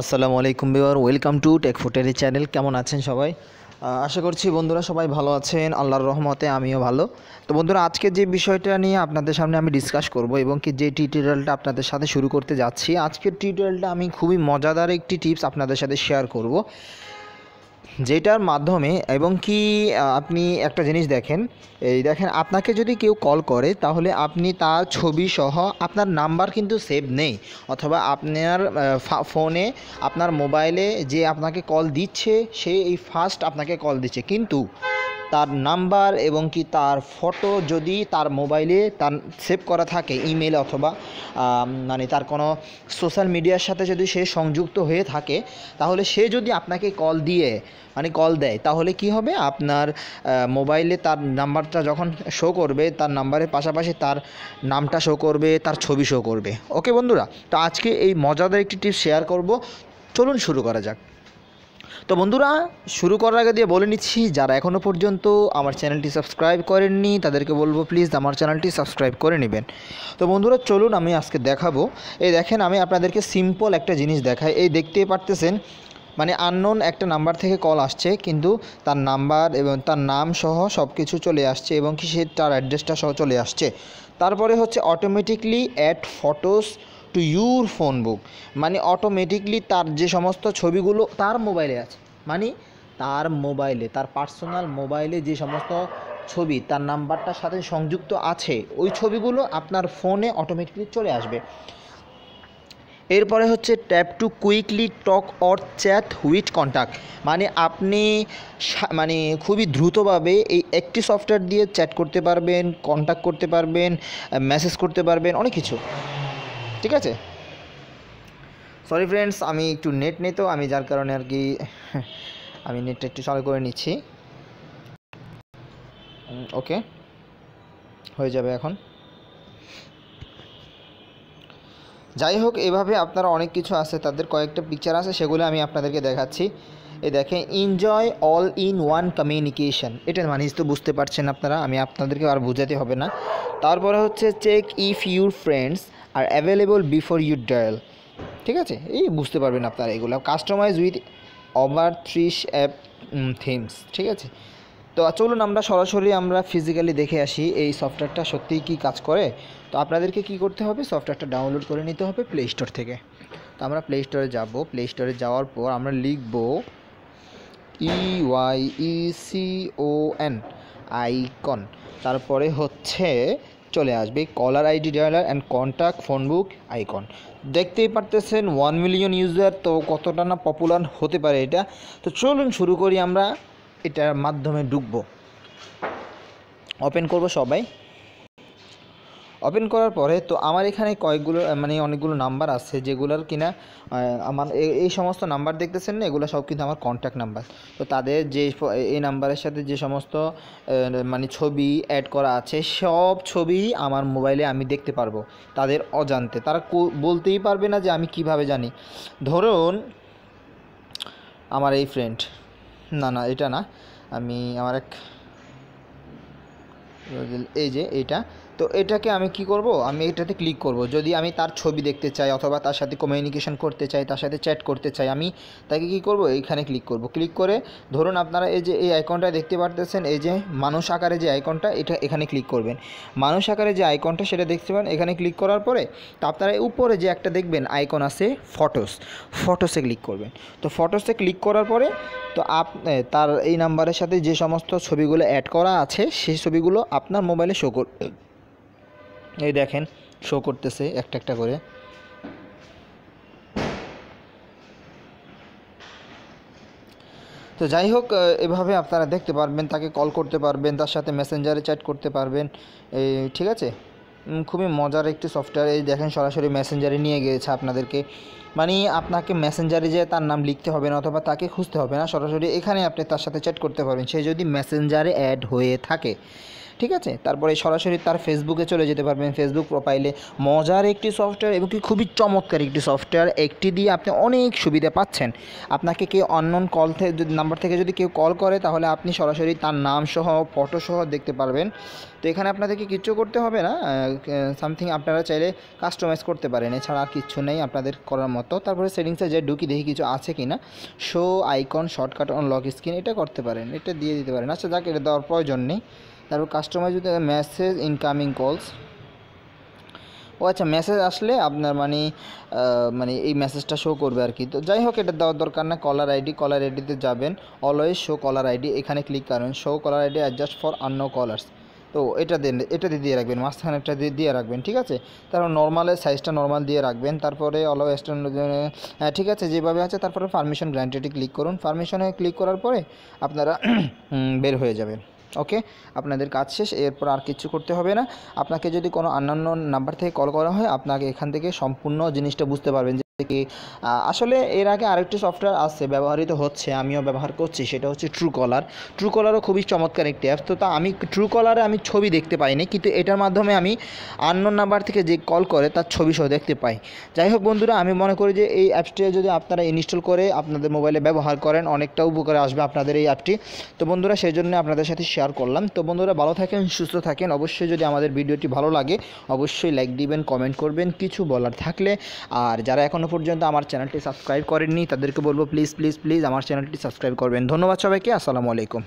আসসালামু আলাইকুম বিওয়ার ওয়েলকাম টু টেক ফুটের চ্যানেল। কেমন আছেন সবাই? আশা করছি বন্ধুরা সবাই ভালো আছেন, আল্লাহর রহমতে আমিও ভালো। তো বন্ধুরা, আজকে যে বিষয়টা নিয়ে আপনাদের সামনে আমি ডিসকাস করব এবং কি যে টিউটোরিয়ালটা আপনাদের সাথে শুরু করতে যাচ্ছি, আজকের টিউটোরিয়ালটা আমি খুবই মজাদার একটি টিপস আপনাদের সাথে শেয়ার করব। যেটার মাধ্যমে এবং কি আপনি একটা জিনিস দেখেন, এই দেখেন আপনাকে যদি কেউ কল করে, তাহলে আপনি তার ছবি সহ আপনার নাম্বার কিন্তু সেভ নেই। অথবা আপনার ফোনে আপনার মোবাইলে যে আপনাকে কল দিচ্ছে, সে এই ফার্স্ট আপনাকে কল দিচ্ছে। কিন্তু তার নাম্বার এবং কি তার ফটো যদি তার মোবাইলে তার সেভ করা থাকে ইমেল অথবা মানে তার কোনো সোশ্যাল মিডিয়ার সাথে যদি সে সংযুক্ত হয়ে থাকে, তাহলে সে যদি আপনাকে কল দিয়ে মানে কল দেয়, তাহলে কি হবে? আপনার মোবাইলে তার নাম্বারটা যখন শো করবে, তার নাম্বারের পাশাপাশি তার নামটা শো করবে, তার ছবি শো করবে। ওকে বন্ধুরা, তো আজকে এই মজাদার একটি টিপস শেয়ার করব। চলুন শুরু করা যাক। তো বন্ধুরা, শুরু করার আগে দিয়ে বলে নিচ্ছি, যারা এখনও পর্যন্ত আমার চ্যানেলটি সাবস্ক্রাইব করেননি, তাদেরকে বলব প্লিজ আমার চ্যানেলটি সাবস্ক্রাইব করে নেবেন। তো বন্ধুরা, চলুন আমি আজকে দেখাবো। এই দেখেন, আমি আপনাদেরকে সিম্পল একটা জিনিস দেখাই। এই দেখতেই পারতেছেন মানে আননোন একটা নাম্বার থেকে কল আসছে, কিন্তু তার নাম্বার এবং তার নাম সহ সব কিছু চলে আসছে এবং কি সে তার অ্যাড্রেসটা সহ চলে আসছে। তারপরে হচ্ছে automatically add photos to your phone book মানে অটোমেটিকলি তার যে সমস্ত ছবিগুলো তার মোবাইলে আছে। মানে তার মোবাইলে তার পার্সোনাল মোবাইলে যে সমস্ত ছবি, তার নাম্বারটার সাথে সংযুক্ত আছে, ওই ছবিগুলো আপনার ফোনে অটোমেটিকলি চলে আসবে। এরপরে হচ্ছে tap to quickly talk or chat with contact মানে আপনি মানে খুবই দ্রুতভাবে এই একটি সফটওয়্যার দিয়ে চ্যাট করতে পারবেন কন্ট্যাক্ট করতে পারবেন মেসেজ করতে পারবেন, অনেক কিছু। ঠিক আছে? সরি ফ্রেন্ডস আমি একটু নেট নেই তো, আমি যার কারণে আর কি, আমি নেটটা একটু চালু করে নিচ্ছি। ওকে হয়ে যাবে এখন। যাই হোক, এভাবে আপনারা অনেক কিছু আছে, তাদের কয়েকটা পিকচার আছে, সেগুলো আমি আপনাদেরকে দেখাচ্ছি। এই দেখেন enjoy all in one communication এটার মানে তো বুঝতে পারছেন আপনারা, আমি আপনাদেরকে আর বোঝাতে হবে না। তারপরে হচ্ছে check if your friends are available before you dial ঠিক আছে? এই বুঝতে পারবেন আপনারা এগুলো। কাস্টমাইজ উইথ ওভার ত্রিশ অ্যাপ থিমস ঠিক আছে? তো চলুন আমরা সরাসরি আমরা ফিজিক্যালি দেখে আসি, এই সফটওয়্যারটা সত্যিই কি কাজ করে? তো আপনাদেরকে কি করতে হবে? সফটওয়্যারটা ডাউনলোড করে নিতে হবে প্লে স্টোর থেকে। তো আমরা প্লে স্টোরে যাব। প্লে স্টোরে যাওয়ার পর আমরা লিখব E Y E C O N icon তারপরে হচ্ছে চলে আসবে caller ID dialer and contact phone book icon দেখতেই পারতেছেন ওয়ান মিলিয়ন ইউজার তো কতটা না পপুলার হতে পারে এটা? তো চলুন শুরু করি আমরা, এটার মাধ্যমে ঢুকবো। ওপেন করব সবাই। ওপেন করার পরে তো আমার এখানে কয়েকগুলো মানে অনেকগুলো নাম্বার আছে যেগুলোর কিনা আমার এই সমস্ত নাম্বার দেখতেছেন না, এগুলো সব কিন্তু আমার কন্ট্যাক্ট নাম্বার তো তাদের যে এই নাম্বারের সাথে যে সমস্ত মানে ছবি অ্যাড করা আছে, সব ছবি আমার মোবাইলে আমি দেখতে পারব তাদের অজান্তে। তারা বলতেই পারবে না যে আমি কীভাবে জানি। ধরুন, আমার এই ফ্রেন্ড না না, এটা না, আমি আমার এক, এই যে, এইটা তো এটাকে আমি কি করব? আমি এটাতে ক্লিক করব। যদি আমি তার ছবি দেখতে চাই অথবা তার সাথে কমিউনিকেশন করতে চাই, তার সাথে চ্যাট করতে চাই, আমি তাকে কি করব? এইখানে ক্লিক করব। ক্লিক করে ধরুন আপনারা এই যে এই আইকনটা দেখতে পারতেছেন, এই যে মানুষ আকারে যে আইকনটা এটা এখানে ক্লিক করবেন। মানুষ আকারে যে আইকনটা সেটা দেখতে পান এখানে ক্লিক করার পরে তো আপনারা উপরে যে একটা দেখবেন আইকন আছে ফটোস ফটোসে ক্লিক করবেন। তো ফটোসে ক্লিক করার পরে তো আপ তার এই নাম্বারের সাথে যে সমস্ত ছবিগুলো অ্যাড করা আছে, সেই ছবিগুলো আপনার মোবাইলে শো কর এই দেখেন শো করতেছে একটা একটা করে। তো যাই হোক এভাবে আপনারা দেখতে পারবেন, তাকে কল করতে পারবেন, তার সাথে মেসেঞ্জারে চ্যাট করতে পারবেন। এই, ঠিক আছে? খুবই মজার একটি সফটওয়্যার এই দেখেন, সরাসরি মেসেঞ্জারে নিয়ে গিয়েছে আপনাদেরকে। মানে আপনাকে মেসেঞ্জারে যে তার নাম লিখতে হবে না, অথবা তাকে খুঁজতে হবে না, সরাসরি এখানে আপনি তার সাথে চ্যাট করতে পারবেন। সে যদি মেসেঞ্জারে অ্যাড হয়ে থাকে ঠিক আছে? তারপরে সরাসরি তার ফেসবুকে চলে যেতে পারবেন। ফেসবুক প্রোফাইলে মজার একটি সফটওয়্যার এবং কি খুবই চমৎকার একটি সফটওয়্যার একটি দিয়ে আপনি অনেক সুবিধা পাচ্ছেন। আপনাকে কেউ অননোন কল থেকে নাম্বার থেকে যদি কেউ কল করে, তাহলে আপনি সরাসরি তার নাম সহ ফটো সহ দেখতে পারবেন। তো এখানে আপনাদেরকে কিচ্ছু করতে হবে না। সামথিং আপনারা চাইলে কাস্টমাইজ করতে পারেন। এছাড়া আর কিচ্ছু নেই আপনাদের করার মতো। তারপরে সেটিংসে যে ঢুকি, দেখি কিছু আছে কি না show icon shortcut on lock screen এটা করতে পারেন। এটা দিয়ে দিতে পারেন। আচ্ছা যাক, এটা দেওয়ার প্রয়োজন নেই। তারপর কাস্টমার যদি মেসেজ ইনকামিং কলস ও আচ্ছা মেসেজ আসলে আপনার মানে মানে এই মেসেজটা শো করবে আর কি। তো যাই হোক, এটা দেওয়ার দরকার না কলার আইডি কলার আইডিতে যাবেন। অলওয়েজ শো কলার আইডি এখানে ক্লিক করেন show caller ID adjust for unknown callers তো এটা দেন, এটা দিয়ে দিয়ে রাখবেন, মাঝখানে একটা দিয়ে দিয়ে রাখবেন, ঠিক আছে? তারপর নর্মালের সাইজটা নর্মাল দিয়ে রাখবেন। তারপরে অলো হ্যাঁ ঠিক আছে, যেভাবে আছে, তারপরে পারমিশন গ্র্যান্টেডে ক্লিক করুন। পারমিশনে ক্লিক করার পরে আপনারা বের হয়ে যাবেন। ওকে আপনাদের কাজ শেষ, এরপর আর কিছু করতে হবে না। আপনাকে যদি কোনো অন্যান্য নাম্বার থেকে কল করা হয়, আপনাকে এখান থেকে সম্পূর্ণ জিনিসটা বুঝতে পারবেন যে কি আসলে এর আগে আরেকটি সফটওয়্যার আছে, ব্যবহৃত হচ্ছে, আমিও ব্যবহার করছি, সেটা হচ্ছে ট্রু কলার ট্রু কলারও খুবই চমৎকার একটি অ্যাপস তো তা আমি ট্রু কলারে আমি ছবি দেখতে পাইনি, কিন্তু এটার মাধ্যমে আমি আননোন নাম্বার থেকে যে কল করে, তার ছবি সহ দেখতে পাই। যাই হোক বন্ধুরা, আমি মনে করি যে এই অ্যাপসটি যদি আপনারা ইনস্টল করে আপনাদের মোবাইলে ব্যবহার করেন, অনেকটা উপকারে আসবে আপনাদের এই অ্যাপটি তো বন্ধুরা সেই জন্য আপনাদের সাথে শেয়ার করলাম। তো বন্ধুরা, ভালো থাকেন, সুস্থ থাকেন। অবশ্যই যদি আমাদের ভিডিওটি ভালো লাগে, অবশ্যই লাইক দিবেন কমেন্ট করবেন। কিছু বলার থাকলে, আর যারা এখনও পর্যন্ত আমার চ্যানেলটি সাবস্ক্রাইব করেননি, তাদেরকে বলব প্লিজ প্লিজ প্লিজ আমার চ্যানেলটি সাবস্ক্রাইব করবেন। ধন্যবাদ সবাইকে, আসসালামু আলাইকুম।